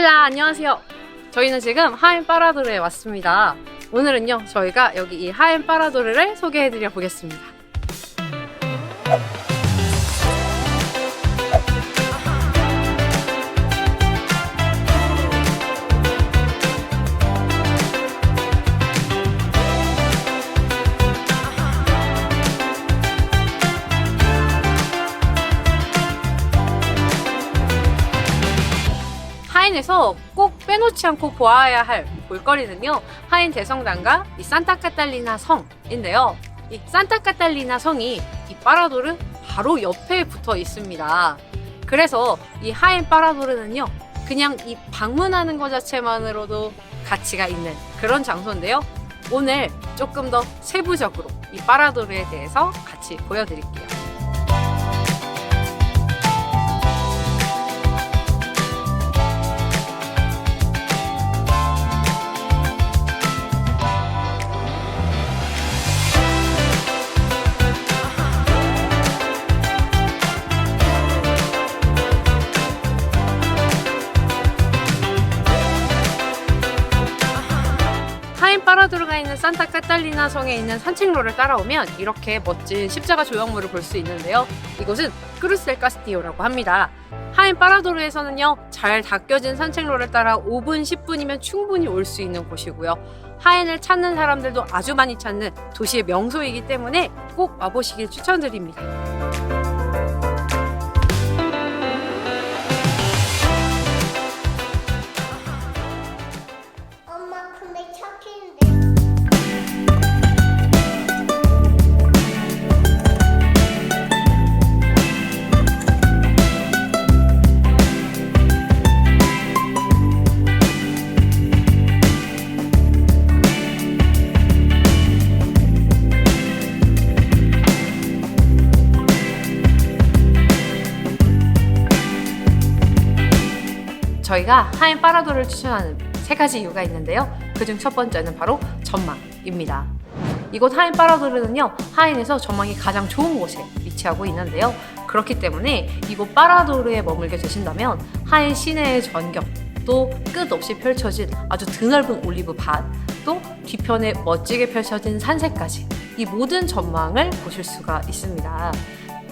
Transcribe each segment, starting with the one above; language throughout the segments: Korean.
홀라 안녕하세요. 저희는 지금 하임 파라도르에 왔습니다. 오늘은요 저희가 여기 이 하임 파라도르를 소개해드려 보겠습니다. 하인에서 꼭 빼놓지 않고 보아야 할 볼거리는요. 하인 대성당과 이 산타 카탈리나 성인데요. 이 산타 카탈리나 성이 이 파라도르 바로 옆에 붙어 있습니다. 그래서 이 하인 파라도르는요. 그냥 이 방문하는 것 자체만으로도 가치가 있는 그런 장소인데요. 오늘 조금 더 세부적으로 이 파라도르에 대해서 같이 보여드릴게요. 카탈리나 성에 있는 산책로를 따라오면 이렇게 멋진 십자가 조형물을 볼 수 있는데요. 이곳은 크루셀 카스티오라고 합니다. 하인 파라도르에서는요, 잘 닦여진 산책로를 따라 5분, 10분이면 충분히 올 수 있는 곳이고요. 하인을 찾는 사람들도 아주 많이 찾는 도시의 명소이기 때문에 꼭 와보시길 추천드립니다. 저희가 하인 파라도를 추천하는 세 가지 이유가 있는데요. 그중 첫 번째는 바로 전망입니다. 이곳 하인 파라도르는요, 하인에서 전망이 가장 좋은 곳에 위치하고 있는데요. 그렇기 때문에 이곳 파라도르에 머물게 되신다면 하인 시내의 전경, 또 끝없이 펼쳐진 아주 드넓은 올리브 밭, 또 뒤편에 멋지게 펼쳐진 산색까지 이 모든 전망을 보실 수가 있습니다.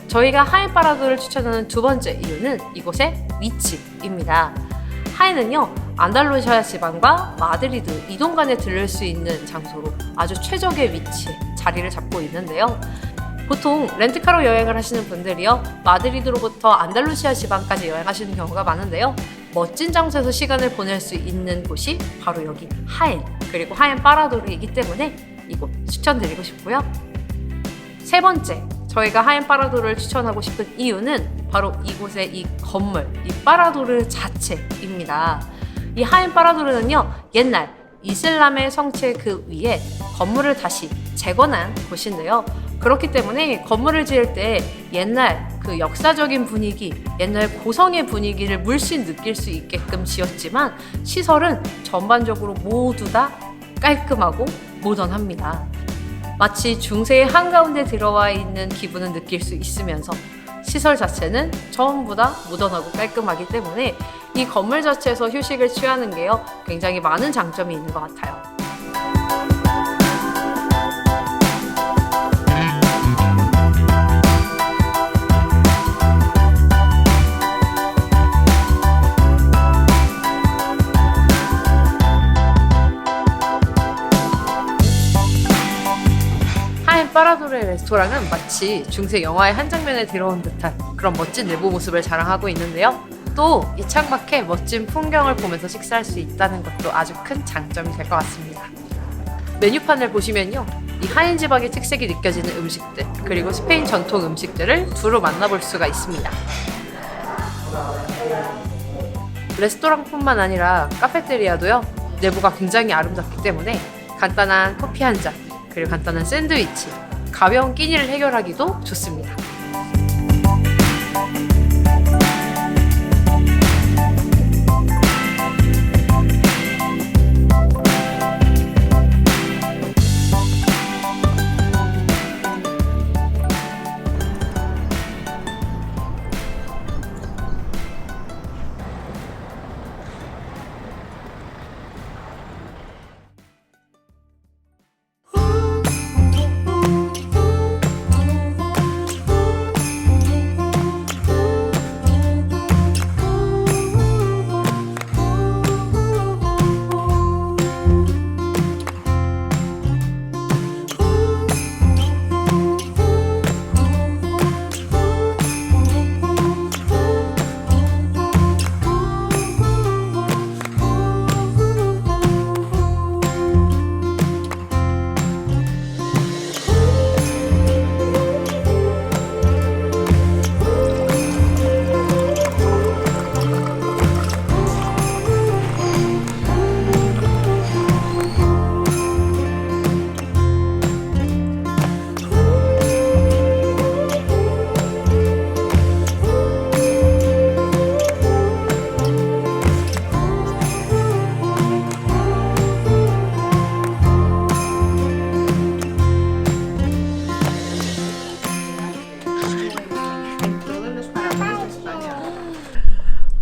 저희가 하인 파라도를 추천하는 두 번째 이유는 이곳의 위치입니다. 하인은요, 안달루시아 지방과 마드리드 이동 간에 들릴 수 있는 장소로 아주 최적의 위치에 자리를 잡고 있는데요. 보통 렌트카로 여행을 하시는 분들이요, 마드리드로부터 안달루시아 지방까지 여행하시는 경우가 많은데요. 멋진 장소에서 시간을 보낼 수 있는 곳이 바로 여기 하인, 그리고 하인 파라도르이기 때문에 이곳 추천드리고 싶고요. 세 번째, 저희가 하인 파라도를 추천하고 싶은 이유는 바로 이곳의 이 건물, 이 파라도르 자체입니다. 이 하인 파라도르는요, 옛날 이슬람의 성체 그 위에 건물을 다시 재건한 곳인데요. 그렇기 때문에 건물을 지을 때 옛날 그 역사적인 분위기, 옛날 고성의 분위기를 물씬 느낄 수 있게끔 지었지만 시설은 전반적으로 모두 다 깔끔하고 모던합니다. 마치 중세의 한가운데 들어와 있는 기분을 느낄 수 있으면서 시설 자체는 전부 다 무던하고 깔끔하기 때문에 이 건물 자체에서 휴식을 취하는 게요 굉장히 많은 장점이 있는 것 같아요. 파라도르의 레스토랑은 마치 중세 영화의 한 장면에 들어온 듯한 그런 멋진 내부 모습을 자랑하고 있는데요. 또 이 창밖에 멋진 풍경을 보면서 식사할 수 있다는 것도 아주 큰 장점이 될 것 같습니다. 메뉴판을 보시면요. 이 하인 지방의 특색이 느껴지는 음식들, 그리고 스페인 전통 음식들을 두루 만나볼 수가 있습니다. 레스토랑뿐만 아니라 카페테리아도요. 내부가 굉장히 아름답기 때문에 간단한 커피 한 잔, 그리고 간단한 샌드위치, 가벼운 끼니를 해결하기도 좋습니다.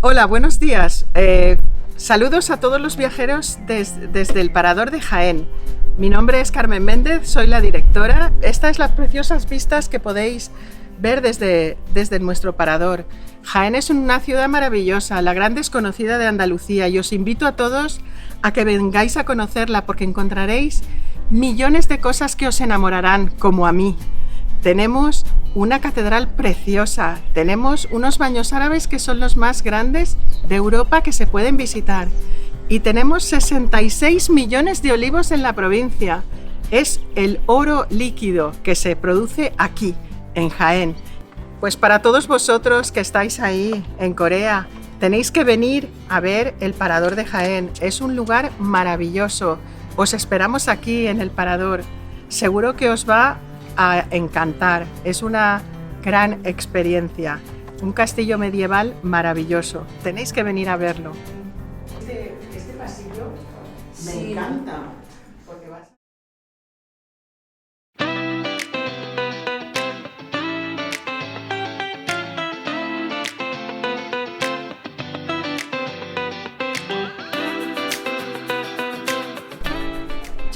Hola, buenos días. Eh, saludos a todos los viajeros des- desde el Parador de Jaén. Mi nombre es Carmen Méndez, soy la directora. Estas es las preciosas vistas que podéis ver desde, desde nuestro parador. Jaén es una ciudad maravillosa, la gran desconocida de Andalucía y os invito a todos a que vengáis a conocerla porque encontraréis millones de cosas que os enamorarán, como a mí. Tenemos una catedral preciosa, tenemos unos baños árabes que son los más grandes de Europa que se pueden visitar y tenemos 66 millones de olivos en la provincia. Es el oro líquido que se produce aquí, en Jaén. Pues para todos vosotros que estáis ahí en Corea, tenéis que venir a ver el Parador de Jaén. Es un lugar maravilloso. Os esperamos aquí en el Parador. Seguro que os va a encantar. Es una gran experiencia. Un castillo medieval maravilloso. Tenéis que venir a verlo. Este, pasillo me encanta. Porque vas...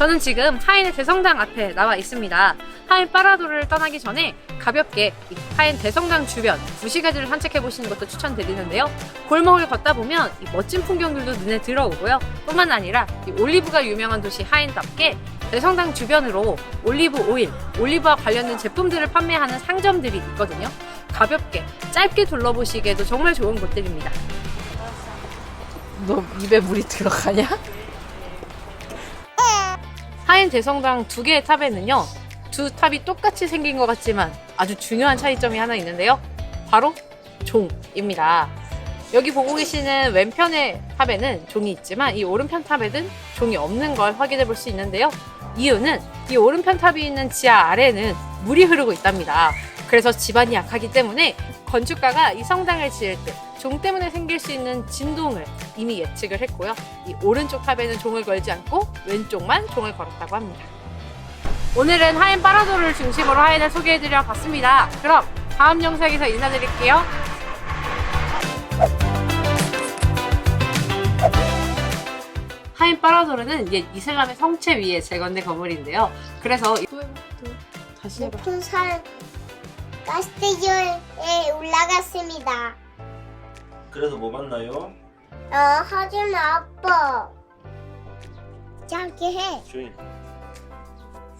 저는 지금 하인의 대성당 앞에 나와 있습니다. 하인 파라도를 떠나기 전에 가볍게 이 하인 대성당 주변 구시가지를 산책해 보시는 것도 추천드리는데요. 골목을 걷다 보면 이 멋진 풍경들도 눈에 들어오고요. 뿐만 아니라 이 올리브가 유명한 도시 하인답게 대성당 주변으로 올리브 오일, 올리브와 관련된 제품들을 판매하는 상점들이 있거든요. 가볍게 짧게 둘러보시기에도 정말 좋은 곳들입니다. 너 입에 물이 들어가냐? 하인 대성당 두 개의 탑에는요, 두 탑이 똑같이 생긴 것 같지만 아주 중요한 차이점이 하나 있는데요. 바로 종입니다. 여기 보고 계시는 왼편의 탑에는 종이 있지만 이 오른편 탑에는 종이 없는 걸 확인해 볼 수 있는데요. 이유는 이 오른편 탑이 있는 지하 아래는 물이 흐르고 있답니다. 그래서 집안이 약하기 때문에 건축가가 이 성당을 지을 때 종 때문에 생길 수 있는 진동을 이미 예측을 했고요. 이 오른쪽 탑에는 종을 걸지 않고 왼쪽만 종을 걸었다고 합니다. 오늘은 하인 파라도를 중심으로 하인을 소개해드려 봤습니다. 그럼 다음 영상에서 인사드릴게요. 하인 파라도르는 옛 이슬람의 성체 위에 재건된 건물인데요. 그래서 이- 다시 해봐. 높은 산 카스티조에 올라갔습니다. 그래서 뭐 만나요? 어, 하지마 아빠. 짧게 해. 조용히.